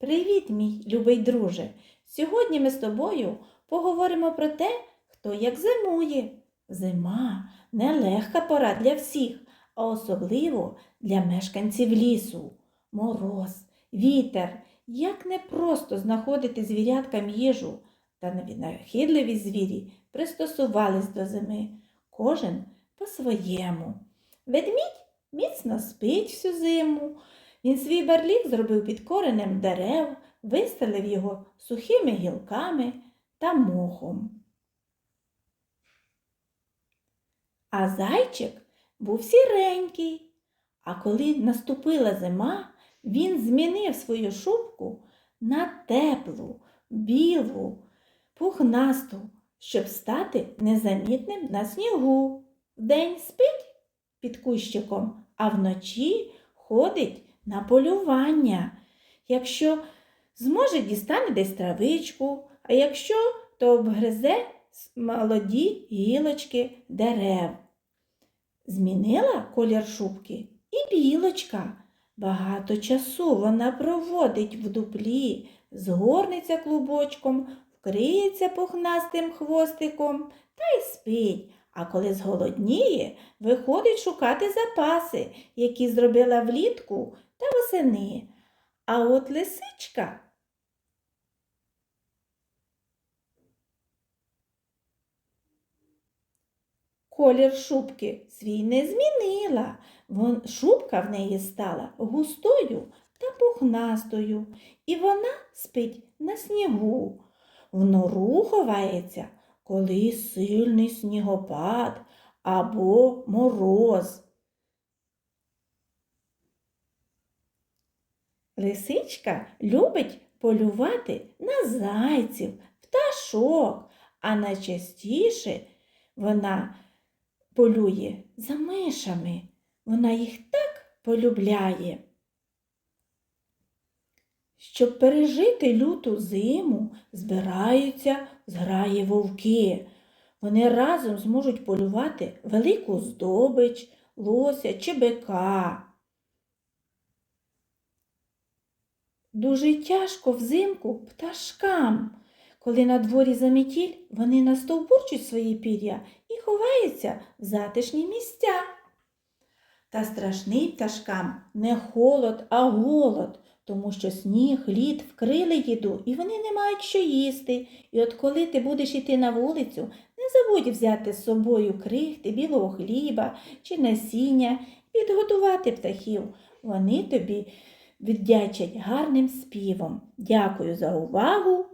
Привіт, мій любий друже! Сьогодні ми з тобою поговоримо про те, хто як зимує. Зима нелегка пора для всіх, а особливо для мешканців лісу. Мороз, вітер, як непросто знаходити звіряткам їжу, та невинахідливі звірі пристосувались до зими, кожен по-своєму. Ведмідь міцно спить всю зиму. Він свій барлік зробив під коренем дерев, вистелив його сухими гілками та мохом. А зайчик був сіренький. А коли наступила зима, він змінив свою шубку на теплу, білу, пухнасту, щоб стати незамітним на снігу. Вдень спить під кущиком, а вночі ходить на полювання. Якщо зможе, дістане десь травичку, а якщо, то обгризе молоді гілочки дерев. Змінила колір шубки і білочка. Багато часу вона проводить в дуплі, згорнеться клубочком, вкриється пухнастим хвостиком та й спить. А коли зголодніє, виходить шукати запаси, які зробила влітку та восени. А от лисичка колір шубки свій не змінила. Вон, шубка в неї стала густою та пухнастою, і вона спить на снігу. В нору ховається, коли сильний снігопад або мороз. Лисичка любить полювати на зайців, пташок, а найчастіше вона полює за мишами. Вона їх так полюбляє. Щоб пережити люту зиму, збираються зграї вовки. Вони разом зможуть полювати велику здобич, лося чи бика. Дуже тяжко взимку пташкам. Коли на дворі заметіль, вони настовбурчуть свої пір'я і ховаються в затишні місця. Та страшний пташкам не холод, а голод, тому що сніг, лід вкрили їду, і вони не мають що їсти. І от коли ти будеш йти на вулицю, не забудь взяти з собою крихти, білого хліба чи насіння, підготувати птахів. Вони тобі віддячать гарним співом. Дякую за увагу.